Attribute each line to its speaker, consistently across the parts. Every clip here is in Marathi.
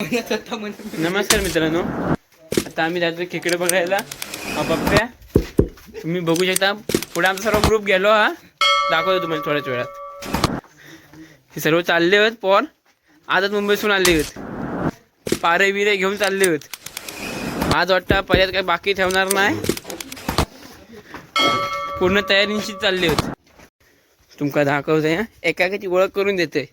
Speaker 1: नमस्कार मित्रांनो. आता आम्ही जातो खेकडे बघायला. हा पप्प्या तुम्ही बघू शकता. पुढे आमचा सर्व ग्रुप गेलो हा. दाखवतो तुम्हाला थोड्याच वेळात. हे सर्व चालले आहेत पोर आजच मुंबईसून आले होत. पारे बिरे घेऊन चालले होत. आज वाटतं पर्यात काही बाकी ठेवणार नाही. पूर्ण तयारीशी चालले आहेत तुमका दाखवतोय एका एकाची ओळख करून देते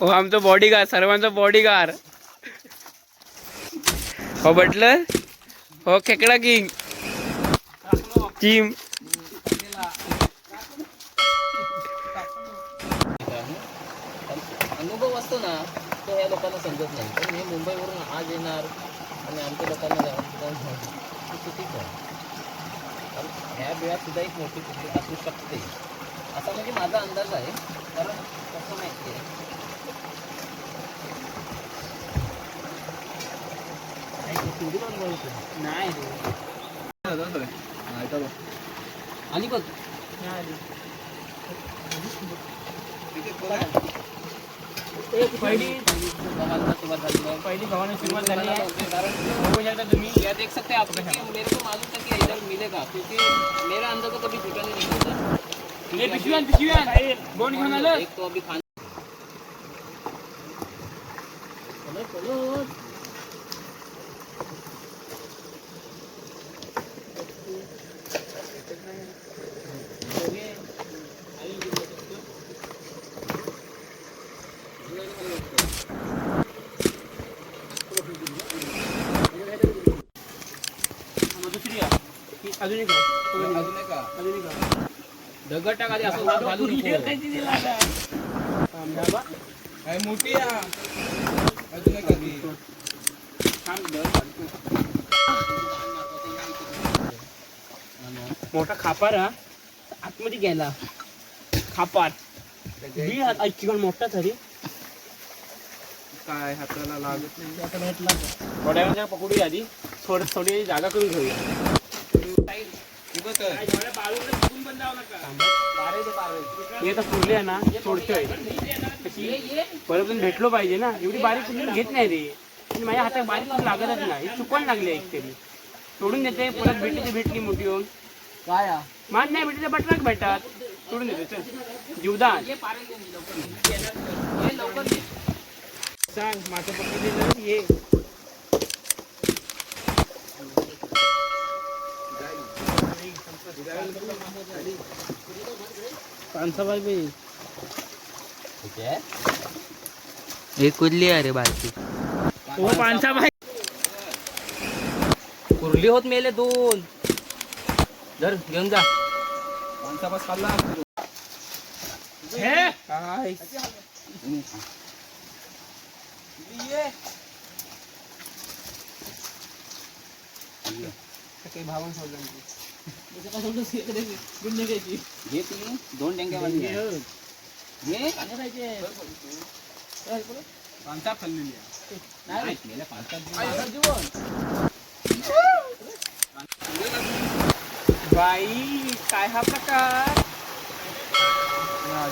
Speaker 1: हो आमचं बॉडीगार्ड सर्वांचा बॉडीगार्ड हो बटलर? हो खेकडा किंग. टीम.
Speaker 2: अनुभव असतो ना तो या लोकांना समजत नाही. पण हे मुंबईवरून आज येणार आणि आमच्या लोकांना जाऊन आहे ह्या वेळात सुद्धा एक मोठी चुकी असू शकते. असा म्हणजे माझा अंदाज आहे. कारण कसं माहिती आहे नाही आणि बघ
Speaker 1: पहिली. पहिली गव्हाने सुरुवात झाली आहे बघू शकता. तुम्ही
Speaker 2: यह देख सकते हैं आप मेरे को मालूम था कि इधर मिलेगा क्योंकि मेरा अंदर को कभी नहीं
Speaker 1: पिशव्यान बोट घेऊन आलं
Speaker 2: एक तो अभी खान
Speaker 1: दुसरी आहे. ही अजून एक अजून एक
Speaker 2: दगड टाक असं वर
Speaker 3: मोठी अजून एक आधी.
Speaker 1: मोठा खापार हा आतमध्ये गेला. खापार बी हा- ऐक पण मोठा तरी.
Speaker 3: काय हाताला लागत नाही.
Speaker 1: थोड्या वेळ पकडूया आधी. थोड थोडी जागा करून घेऊया. हे तर फुरले आहे ना सोडतोय. कशी परत पण भेटलो पाहिजे ना. एवढी बारीक घेत नाही रे. आणि माझ्या हातात बारीक लागतच नाही. हे चुकून लागले एक तरी. सोडून देते परत भेटली ती भेटली मोठी होऊन.
Speaker 2: काय। हा?
Speaker 1: मान नाही भेटली तर बटनाक भेटतात सोडून देते। चल जीवदान सांग माझं पकडलेलं ये। पानसाबाई बाई
Speaker 2: ठीक आहे
Speaker 4: हे कुर्ली अरे बारकी
Speaker 1: हो पानसाबाई
Speaker 2: कुर्ली होत मेले दोन। जर घेऊन जा.
Speaker 3: माणसा बस खाल्ला
Speaker 1: हे?
Speaker 3: काय?
Speaker 1: काही भावन सोडलं
Speaker 2: घे तुम्ही दोन डेंग्या वाजले घे.
Speaker 3: माणसा खाल्लेली आहे.
Speaker 2: नाही, मेल्या पाचसात
Speaker 1: बाई काय हा प्रकार?
Speaker 3: हा,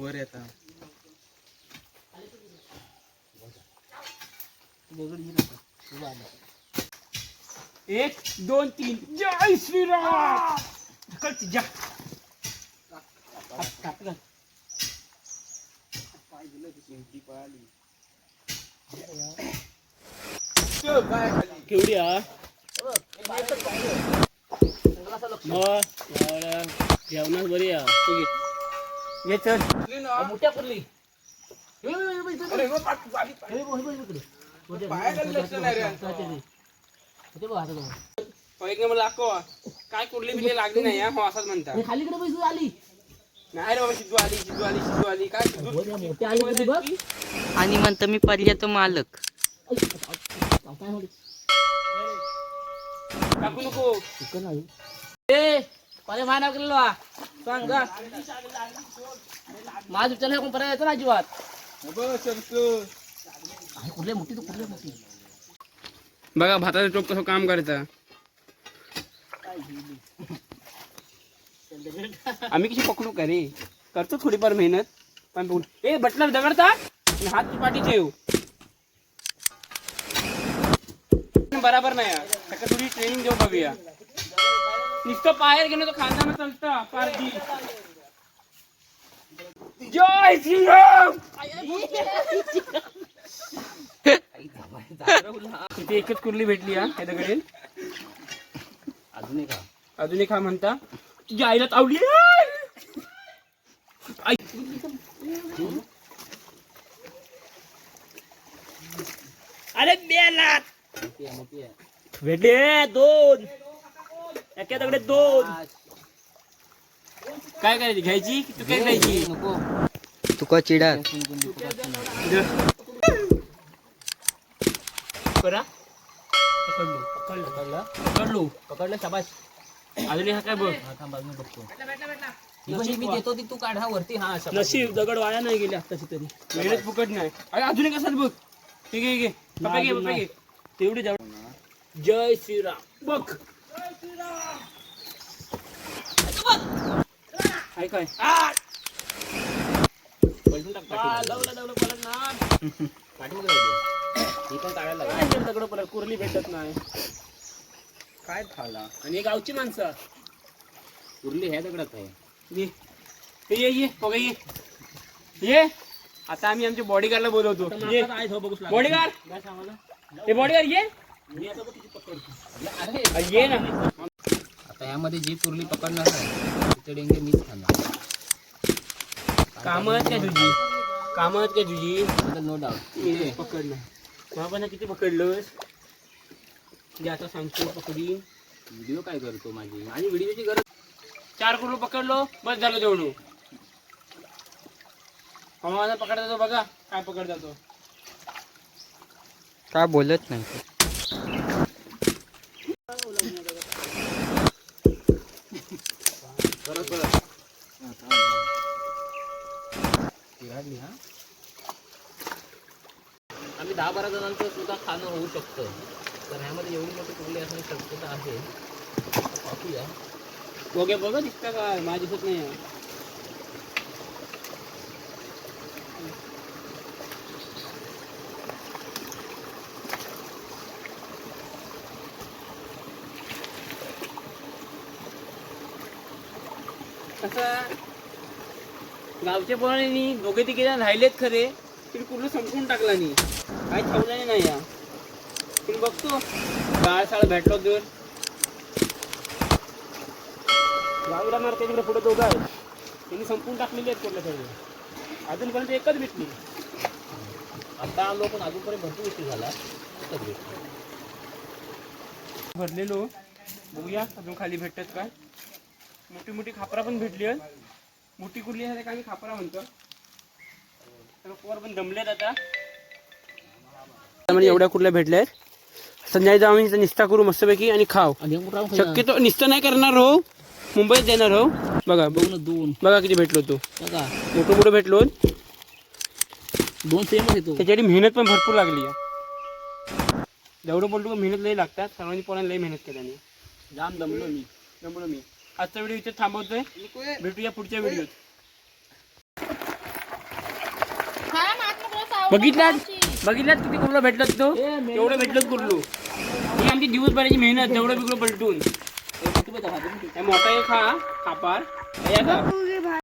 Speaker 3: वर येता
Speaker 1: एक दोन तीन. जय श्रीराम. ढकल ती, हात घाल. केवढी हा? मग जेवणास बरी हा तू घे. चल.
Speaker 2: मोठ्या
Speaker 3: हो.
Speaker 1: हो, काय कुठली बिल्ली लागली नाही हा? हो असंच म्हणता
Speaker 2: खालीकडे पैसे आली.
Speaker 1: नाही रे बाबा सिद्धू आली सिद्धू आली सिद्धू आली. काय सिद्धू
Speaker 2: मोठी आली कधी बघ
Speaker 4: आणि म्हणतो मी पर्यातो मालक.
Speaker 1: टाकू नको.
Speaker 2: चिकन आहे ए परे माय नाव केलेलो हा सांग जा माझ विचार कोण परत येतो ना अजिबात. आहे मोठी मोठी?
Speaker 1: बघा भाताचा टोप कसं काम करायचं आम्ही कशी पकडू का रे? करतो थोडीफार मेहनत पण पकडू ए बटला दगडता आणि हात ती पाठी ठेव. बराबर नाही यार. त्याला थोडी ट्रेनिंग देऊ बघूया. नुसतं बाहेर गेलो तर खांदा चालतं पारजी जय श्रीराम! एकच कुर्ली भेटली हा हे दगडील.
Speaker 2: अजून एक.
Speaker 1: अजून एक हा म्हणता. तुझ्या आईला तावली अरे
Speaker 2: आहे
Speaker 1: भेटले दोन. एका दगडे दोन. काय करायची घ्यायची की तू काय करायची?
Speaker 2: नको
Speaker 4: तुका चिडा
Speaker 1: करा. पकडलो. पकडलो.
Speaker 2: पकडलं
Speaker 1: पकडलो
Speaker 2: पकडलं शाबाश
Speaker 1: अजून हा काय बघ
Speaker 2: हा थांब अजून बघतो. ही कशी मी देतो ती तू काढ हा वरती. हा.
Speaker 1: नशीब दगड वाया नाही गेले आताची तरी. वेळेत फुकट नाही. अरे अजून एक असतात बघ. हे घे हे घे. पप्पा घे पप्पा घे. तेवढी जाऊ. जय श्रीराम. बघ. काय? काय
Speaker 2: पलटून टाक
Speaker 1: आ,
Speaker 2: पाठीमागे.
Speaker 1: पडत नाही.
Speaker 2: पाठीमागे राहू दे. ही पण काढायला लागेल.
Speaker 1: काय ते दगडं पडत कुरली भेटत नाही. काय खाला आणि हे गावची माणसं.
Speaker 2: उरली ह्या दगडात आहे
Speaker 1: ये. ये ये बघा ये. ये. आता आम्ही आमच्या बॉडीगार्डला बोलवतो. ये. बॉडीगार्ड हे बॉडीगार्ड ये.
Speaker 2: अरे
Speaker 1: ये ना.
Speaker 2: आता यामध्ये जी कुर्ली पकडणार आहे तिथे डेंगे मीच खाणार.
Speaker 1: कामच काय तुझी? कामच काय तुझी?
Speaker 2: नो. डाऊट
Speaker 1: पकडलं बाबांना किती पकडलंस? जे आता सांगतो पकडीन
Speaker 2: व्हिडिओ काय करतो माझी? माझी व्हिडिओची गरज
Speaker 1: चार कुरू पकडलो? बस झालं तेवढं हवामान पकडता तो बघा काय पकडता तो.
Speaker 4: का बोलत नाही.
Speaker 2: परत परत हा? आम्ही दहा बारा जणांचं सुद्धा खाणं होऊ शकतं. तर ह्यामध्ये एवढी मोठी कुर्ली असण्याची शक्यता आहे. पाहूया.
Speaker 1: ओके बघा दिसता काय माझी दिसत नाही कसं? गावच्या पोरांनी दोघे तिघे राहिलेत खरे तरी पूर्ण संपून टाकला नाही. काही ठेवलं नाही या. बघतो. गाळ साळ भेटलो तर गावीला मारते तिकडे पुढे दोघं आहेत. त्यांनी संपून टाकलेले आहेत कुठल्या सगळे अजूनपर्यंत एकच भेटली
Speaker 2: आता आलो पण अजूनपर्यंत भरपूर गोष्टी झाला. एकच गोष्ट.
Speaker 1: भरलेलो. बघूया अजून खाली भेटतात काय. मोठी मोठी खापरा पण भेटली आहेत. मोठी कुर्ली आहे आम्ही खापरा म्हणतो. तर पोर पण दमलेत आता. म्हणजे एवढ्या कुर्ल्या भेटल्या आहेत? संध्याकाळी आम्ही इथं निस्ता करू मस्तपैकी आणि
Speaker 2: खाली
Speaker 1: शक्यतो निस्ता नाही करणार हो. मुंबईत देणार हो. बघा बघ.
Speaker 2: दोन दोन.
Speaker 1: बघा किती भेटलो तो.
Speaker 2: बघा.
Speaker 1: मोठं मोठं भेटलो?
Speaker 2: दोन सेमच येतो
Speaker 1: त्याच्यासाठी मेहनत पण भरपूर लागली आहे. जेवढं बोलतो का मेहनत लई लागतात. सर्वांनी पोरांनी लई मेहनत केल्याने जाम दमलो मी. दमलो मी. आजचा व्हिडिओ इथे थांबवतोय. भेटूया पुढच्या व्हिडिओत. बघितलात बघितलात किती कुर्लो भेटलात तो एवढं भेटलं कुर्लो ही आमची दिवसभराची मेहनत तेवढं बिकडं पलटून. मोठा एक खापार हे खा